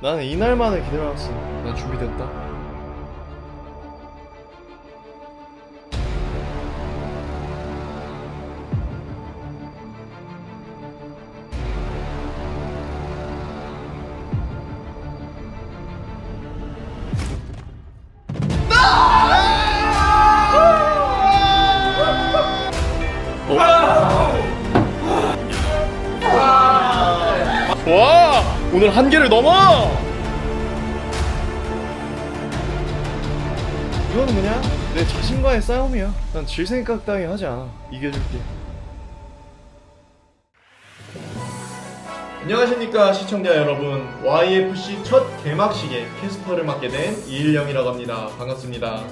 나는 이날만을 기다려왔어. 난 준비됐다. 이건 뭐냐? 내 자신과의 싸움이야. 난 질 생각 따위 하지 않아. 이겨줄게. 안녕하십니까 시청자 여러분 YFC 첫 개막식에 캐스터를 맡게 된 이일영이라고 합니다 반갑습니다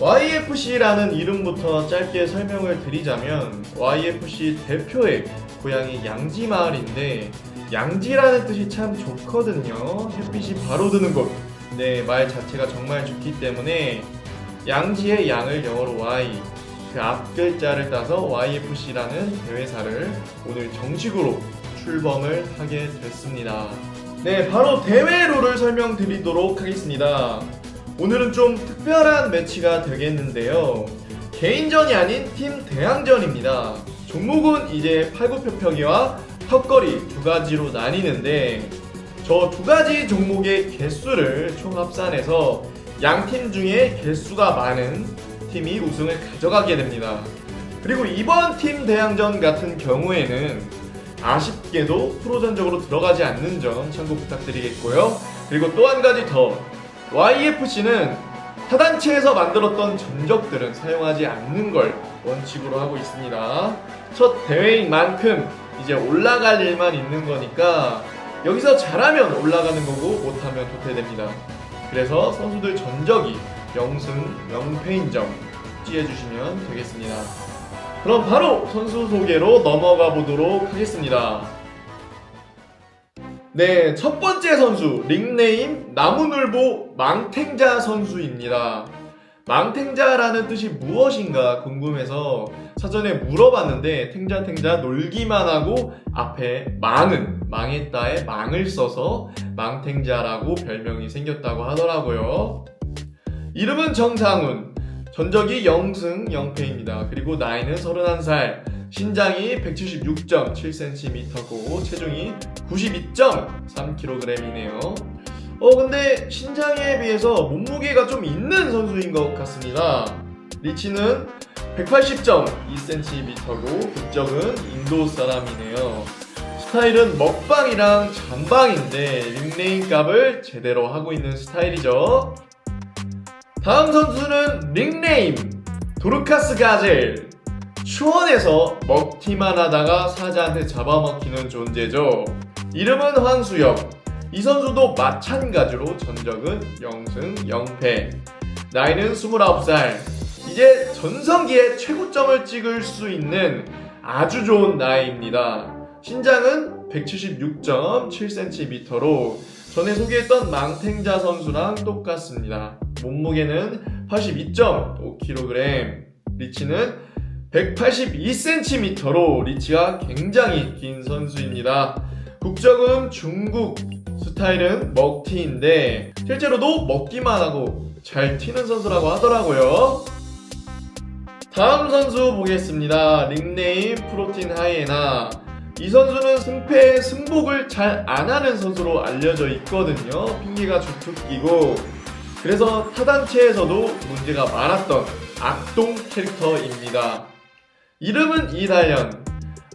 YFC라는 이름부터 짧게 설명을 드리자면 YFC 대표의 고향이 양지마을인데 양지라는 뜻이 참 좋거든요 햇빛이 바로 드는 곳 네, 말 자체가 정말 좋기 때문에 양지의 양을 영어로 Y 그 앞 글자를 따서 YFC라는 대회사를 오늘 정식으로 출범을 하게 됐습니다. 네, 바로 대회 룰을 설명드리도록 하겠습니다. 오늘은 좀 특별한 매치가 되겠는데요. 개인전이 아닌 팀 대항전입니다. 종목은 이제 팔굽혀펴기와 턱걸이 두 가지로 나뉘는데 저 두 가지 종목의 개수를 총 합산해서 양 팀 중에 개수가 많은 팀이 우승을 가져가게 됩니다. 그리고 이번 팀 대항전 같은 경우에는 아쉽게도 프로전적으로 들어가지 않는 점 참고 부탁드리겠고요. 그리고 또 한 가지 더 YFC는 타단체에서 만들었던 전적들은 사용하지 않는 걸 원칙으로 하고 있습니다. 첫 대회인 만큼 이제 올라갈 일만 있는 거니까 여기서 잘하면 올라가는 거고 못하면 도태됩니다. 그래서 선수들 전적이 0승 0패인 점 숙지해 주시면 되겠습니다. 그럼 바로 선수 소개로 넘어가 보도록 하겠습니다. 네, 첫 번째 선수 닉네임 나무늘보 망탱자 선수입니다. 망탱자라는 뜻이 무엇인가 궁금해서 사전에 물어봤는데 탱자탱자 놀기만 하고 앞에 망은 망했다에 망을 써서 망탱자라고 별명이 생겼다고 하더라고요. 이름은 정상훈. 전적이 0승 0패입니다. 그리고 나이는 31살. 신장이 176.7cm고 체중이 92.3kg이네요. 어 근데 신장에 비해서 몸무게가 좀 있는 선수인 것 같습니다. 리치는 180.2cm고 국적은 인도 사람이네요. 스타일은 먹방이랑 잠방인데 닉네임 값을 제대로 하고 있는 스타일이죠. 다음 선수는 닉네임 도르카스 가젤. 추원에서 먹튀만 하다가 사자한테 잡아먹히는 존재죠. 이름은 황수영 이 선수도 마찬가지로 전적은 0승 0패. 나이는 29살 이제 전성기에 최고점을 찍을 수 있는 아주 좋은 나이입니다 신장은 176.7cm로 전에 소개했던 망탱자 선수랑 똑같습니다. 몸무게는 82.5kg, 리치는 182cm로 리치가 굉장히 긴 선수입니다. 국적은 중국, 스타일은 먹튀인데 실제로도 먹기만 하고 잘 튀는 선수라고 하더라고요. 다음 선수 보겠습니다. 닉네임 프로틴 하이에나. 이 선수는 승패 승복을 잘 안 하는 선수로 알려져 있거든요. 핑계가 주특기고 그래서 타단체에서도 문제가 많았던 악동 캐릭터입니다. 이름은 이다현.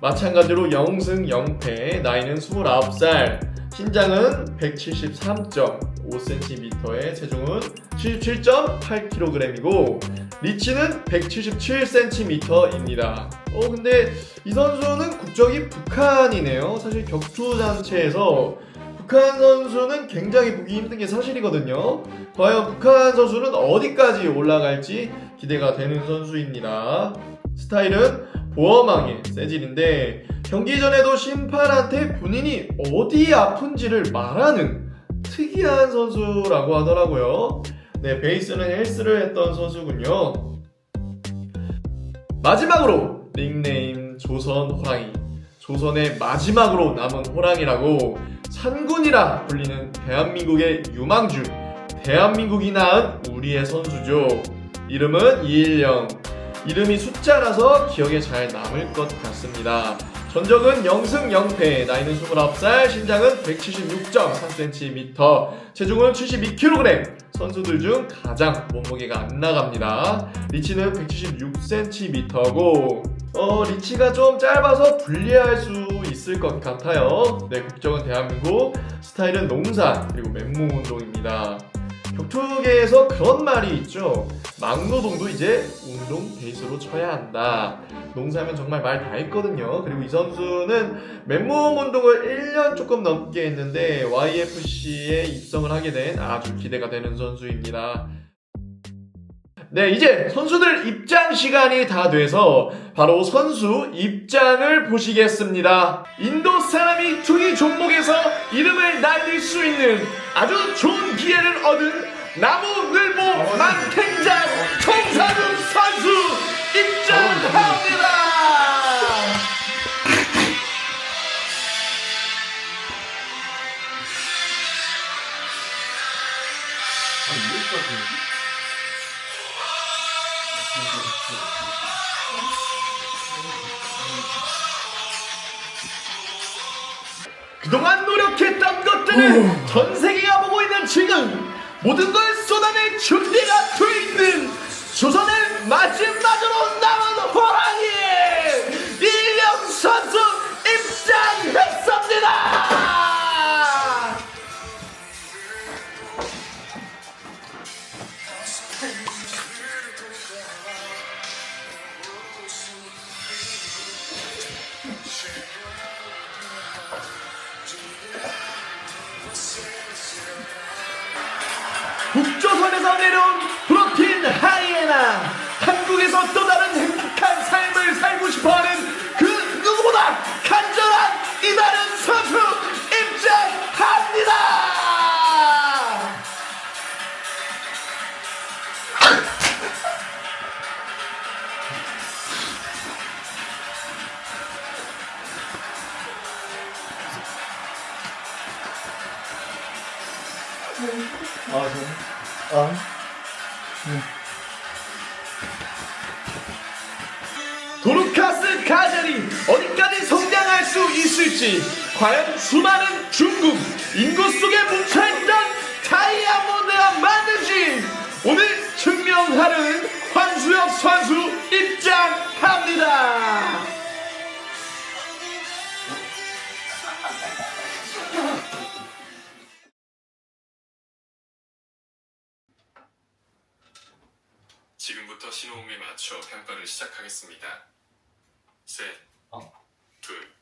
마찬가지로 0승 0패, 나이는 29살, 신장은 173.5cm에 체중은 77.8kg이고 리치는 177cm입니다. 어 근데 이 선수는 국적이 북한이네요. 사실 격투 단체에서 북한 선수는 굉장히 보기 힘든 게 사실이거든요. 과연 북한 선수는 어디까지 올라갈지 기대가 되는 선수입니다. 스타일은 보어망의 재질인데 경기 전에도 심판한테 본인이 어디 아픈지를 말하는 특이한 선수라고 하더라고요. 네, 베이스는 헬스를 했던 선수군요. 마지막으로 닉네임 조선 호랑이. 조선의 마지막으로 남은 호랑이라고 산군이라 불리는 대한민국의 유망주 대한민국이 낳은 우리의 선수죠 이름은 이일영 이름이 숫자라서 기억에 잘 남을 것 같습니다 전적은 0승 0패 나이는 29살 신장은 176.3cm 체중은 72kg 선수들 중 가장 몸무게가 안 나갑니다. 리치는 176cm고 어 리치가 좀 짧아서 불리할 수 있을 것 같아요. 네 국적은 대한민국 스타일은 농사 그리고 맨몸 운동입니다 격투계에서 그런 말이 있죠. 막노동도 이제 운동 베이스로 쳐야 한다. 농사면 정말 말 다 했거든요. 그리고 이 선수는 맨몸 운동을 1년 조금 넘게 했는데 YFC에 입성을 하게 된 아주 기대가 되는 선수입니다 네, 이제 선수들 입장 시간이 다 돼서 바로 선수 입장을 보시겠습니다. 인도 사람이 투기 종목에서 이름을 날릴 수 있는 아주 좋은 기회를 얻은 나무늘보 만탱장 청사준 선수 입장합니다. 그동안 노력했던 것들을 전 세계가 보고 있는 지금 모든 걸 쏟아낼 준비가 돼 있는 과연 수많은 중국 인구 속에 뭉쳐있던 다이아몬드가 맞는지 오늘 증명하는 황수혁 선수 입장합니다. 지금부터 신호음에 맞춰 평가를 시작하겠습니다. 셋, 둘,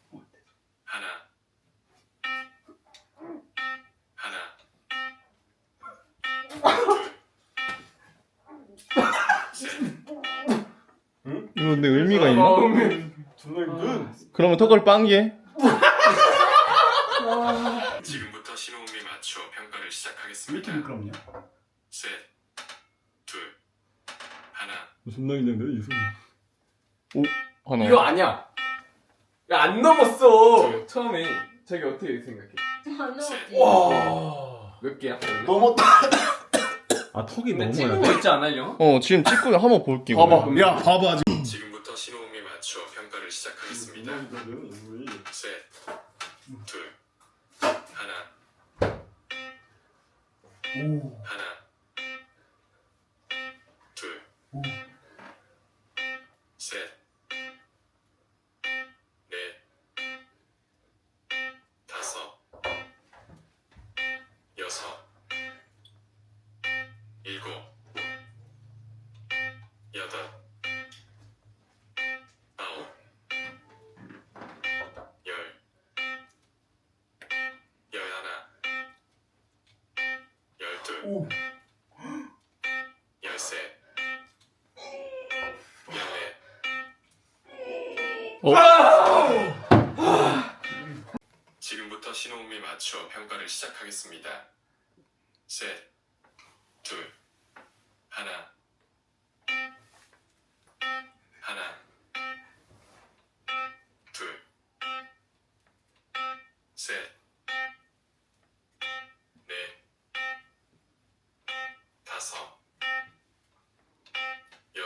근데 의미가 있나? 존나 힘든. 그러면 턱을 빵게? 지금부터 신호음에 맞춰 평가를 시작하겠습니다. 미끄럽냐? 셋, 둘, 하나, 존나 힘든데 이 손. 하나. 이거 아니야. 야, 안 넘었어. 처음에. 자기 어떻게 생각해? 안 넘었지. 와. 몇 개야? 넘었다. 아 턱이 넘어야 찍은. 거 있지 않아, 형? 어 지금 찍고 한번 볼게. 봐봐. 그러면. 야 봐봐 평가를 시작하겠습니다. 셋, 둘, 하나, 오. 하나, 오. 열셋, 열넷, 지금부터 신호음에 맞춰 평가를 시작하겠습니다. 셋,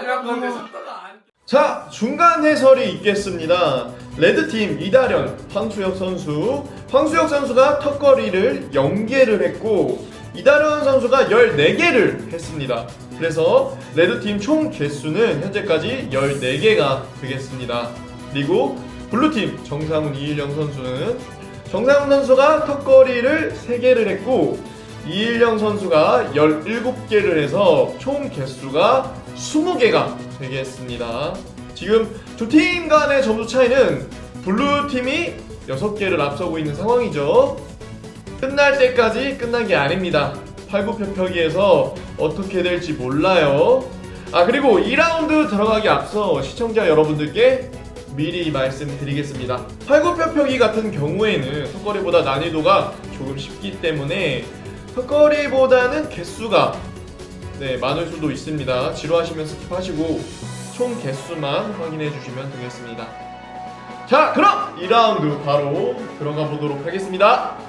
마지막 건데 속도가 안. 자, 중간 해설이 있겠습니다. 레드팀 이다련, 황수혁 선수. 황수혁 선수가 턱걸이를 0개를 했고, 이다련 선수가 14개를 했습니다. 그래서 레드팀 총 개수는 현재까지 14개가 되겠습니다. 그리고 블루팀 정상훈 이일영 선수는 정상훈 선수가 턱걸이를 3개를 했고, 이일영 선수가 17개를 해서 총 개수가 20개가 되겠습니다. 지금 두 팀 간의 점수 차이는 블루 팀이 6개를 앞서고 있는 상황이죠. 끝날 때까지 끝난 게 아닙니다. 팔굽혀펴기에서 어떻게 될지 몰라요. 아 그리고 2라운드 들어가기 앞서 시청자 여러분들께 미리 말씀드리겠습니다. 팔굽혀펴기 같은 경우에는 턱걸이보다 난이도가 조금 쉽기 때문에 턱걸이보다는 개수가 네, 많을 수도 있습니다. 지루하시면 스킵하시고 총 개수만 확인해 주시면 되겠습니다. 자, 그럼 2라운드 바로 들어가 보도록 하겠습니다.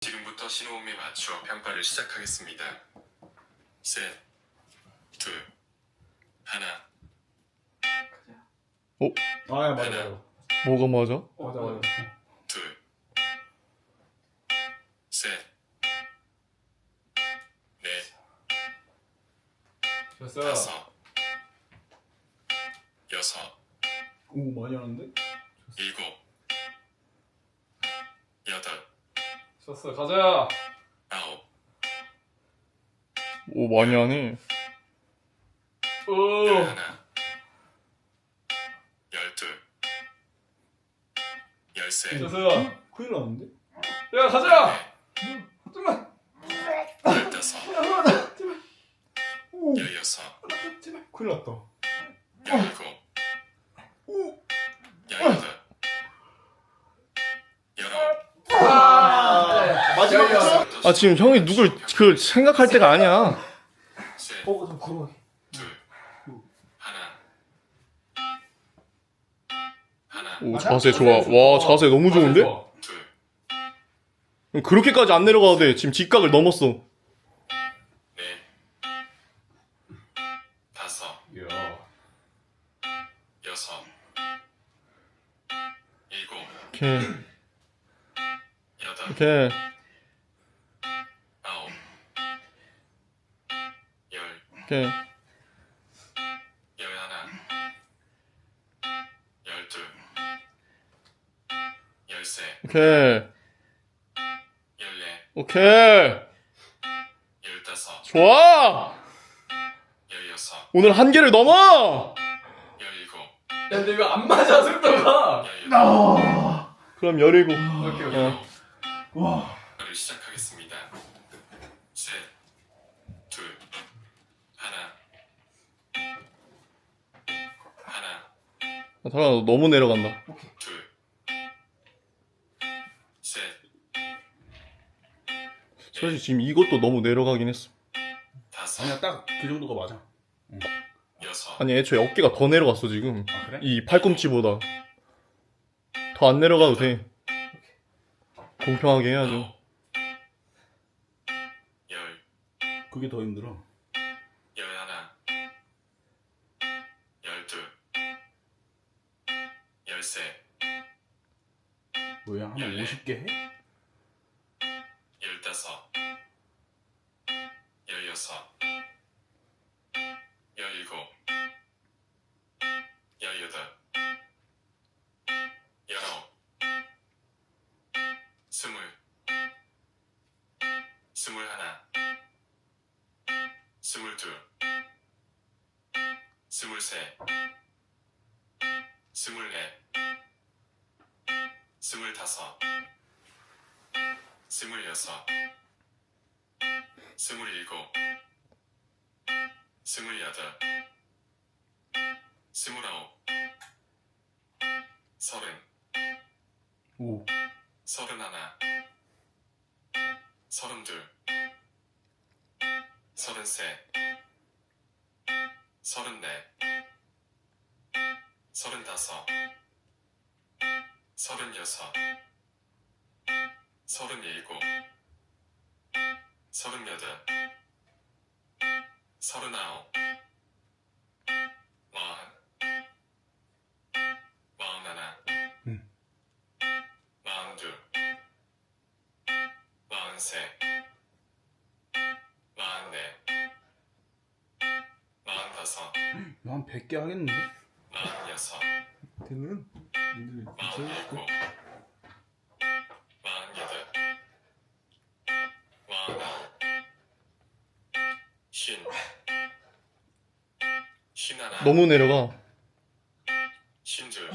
지금부터 신호음에 맞춰 평가를 시작하겠습니다. 셋, 둘, 하나, 아 맞아 맞아. 뭐가 맞아? 맞아 맞아. 둘, 셋, 됐어. 다섯, 여섯, 오 많이 하는데? 일곱, 여덟, 됐어 가자. 아홉, 오 많이 하네. 오. 열하나, 열둘, 열셋, 됐어. 큰일 났는데? 야 가자. 좀만. 열여섯, 큰일 났다. 열일곱, 열여덟, 열아홉. 마지막. 아 지금 형이 누굴 그 생각할 때가 아니야. 셋, 어, 좀 걸어. 둘, 하나, 하나, 오 자세 좋아. 와 자세 너무 좋은데? 둘, 그렇게까지 안 내려가도 돼. 지금 직각을 넘었어. 오케이 여덟, 오케이. 아홉, 열, 오케이. 열하나, 열둘, 열셋, 오케이. 오케이. 열다섯, 좋아. 열여섯, 오늘 한계를 넘어. 열일곱, 야 근데 이거 안 맞아 속도가. 열여덟. 그럼 열일곱. 오케이 오케이. 어. 와. 를 시작하겠습니다. 셋, 둘, 하나, 하나, 아, 잠깐 너 너무 내려간다. 둘, 셋, 사실 지금 이것도 너무 내려가긴 했어. 다섯, 아니야 딱 그 정도가 맞아. 여섯, 아니 애초에 어깨가 더 내려갔어 지금. 아 그래? 이 팔꿈치보다 더 안 내려가도 돼. 공평하게 해야죠. 열, 그게 더 힘들어. 열하나, 열둘, 열셋, 뭐야 한 열네. 50개 해? 스물둘, 스물셋, 스물넷, 스물다섯, 스물여섯, 스물일곱 스물여덟 스물아홉 서른 오. 서른하나 서른둘 서른셋 서른넷 서른다섯. 서른여섯. 서른일곱. 서른여덟. 서른아홉 한 100개 하겠는데? 마흔여섯 되는? 마흔일곱 마흔여덟 마흔아홉 쉰 쉰하나 너무 내려가. 쉰둘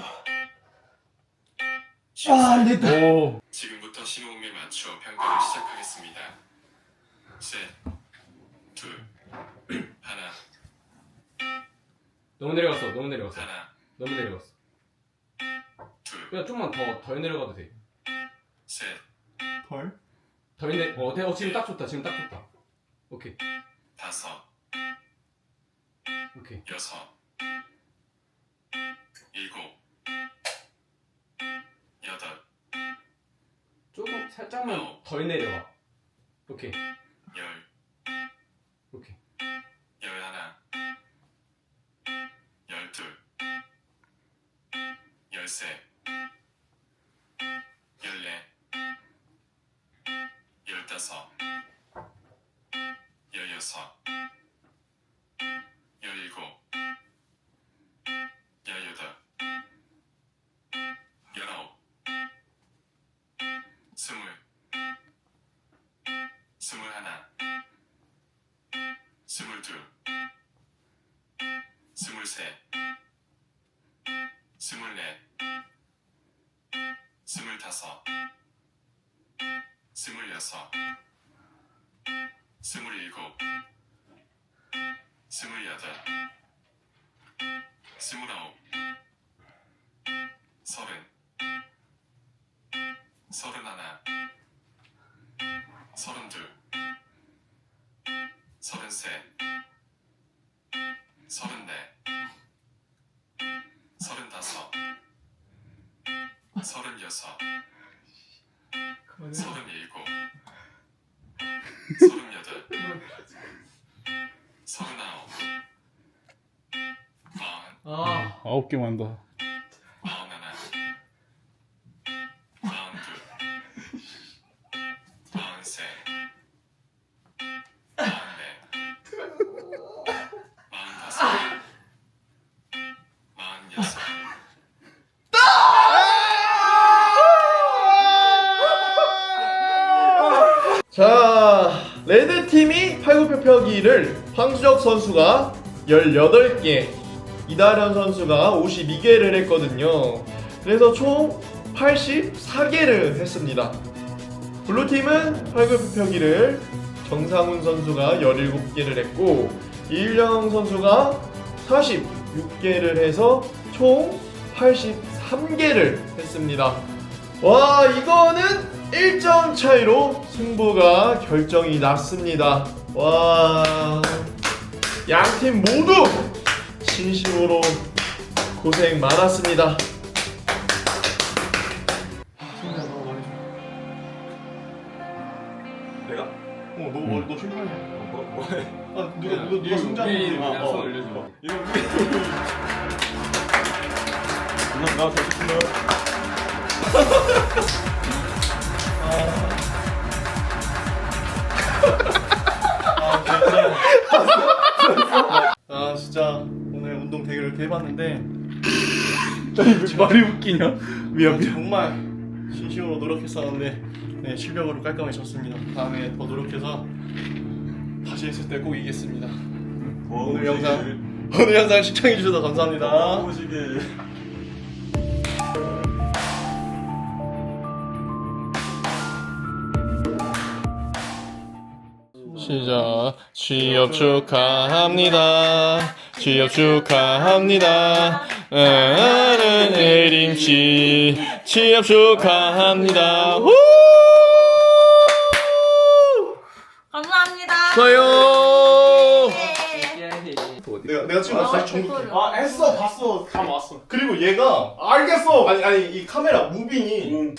아, 내 오. 지금부터 심호흡에 맞춰 평가를 시작하겠습니다. 셋, 둘, 하나, 너무 내려갔어. 너무 내려갔어. 하나, 너무 내려갔어. 둘, 그냥 좀만 더 더 내려가도 돼. 셋, 헐? 더 내. 어, 대- 어 지금 딱 좋다. 지금 딱 좋다. 오케이. 다섯, 오케이. 여섯, 일곱, 여덟, 조금 살짝만 덜 내려와. 오케이. 열셋, 스물넷, 스물다섯, 스물여섯, 스물일곱, 스물여덟, 스물아홉, 서른, 서른하나, 서른둘, 서른셋, 서른넷, 서른다섯, 서른여섯, 서른일곱, 서른여덟, 서른아홉. 아홉 개만 더. 팔굽혀펴기를 황수적 선수가 18개, 이다련 선수가 52개를 했거든요. 그래서 총 84개를 했습니다. 블루팀은 팔굽혀펴기를 정상훈 선수가 17개를 했고, 이일영 선수가 46개를 해서 총 83개를 했습니다. 와, 이거는 1점 차이로 승부가 결정이 났습니다. 와, 양 팀 모두 진심으로 고생 많았습니다. 내가? 어, 너, 너, 너 심판이야. 뭐, 뭐 해? 아, 누가, 누가, 누가 승자 위에 아, 그냥 어. 손 올려줘. 이거 누나 나잘 됐습니다. 말이 웃기냐? 아, 정말 진심으로 노력했었는데 네, 실력으로 깔끔하게 졌습니다. 다음에 더 노력해서 다시 했을 때 꼭 이기겠습니다. 오늘 영상 오늘 영상 시청해 주셔서 감사합니다. 오시게. 시작. 취업 축하합니다. 취업 축하합니다. 나는 예림 씨 취업 축하합니다. 후! 감사합니다. 좋아요. 내가 내가 지금 다시 정독해. 아, 했어, 봤어. 다 왔어. 그리고 얘가 알겠어. 아니 아니 이 카메라 무빙이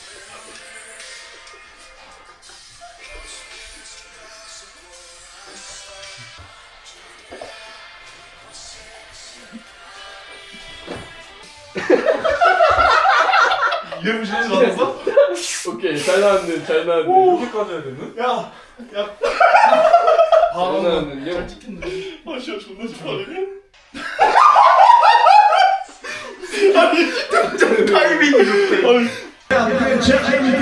이해 보시는 줄 알았어? 오케이 잘 나왔네 잘 나왔네. 이렇게까지 해야 되는? 야, 야. 잘 바로 나왔는요. 아, 진짜 존나 좋아하네. 아니, 타이밍이 좋대. 야, 제 타이밍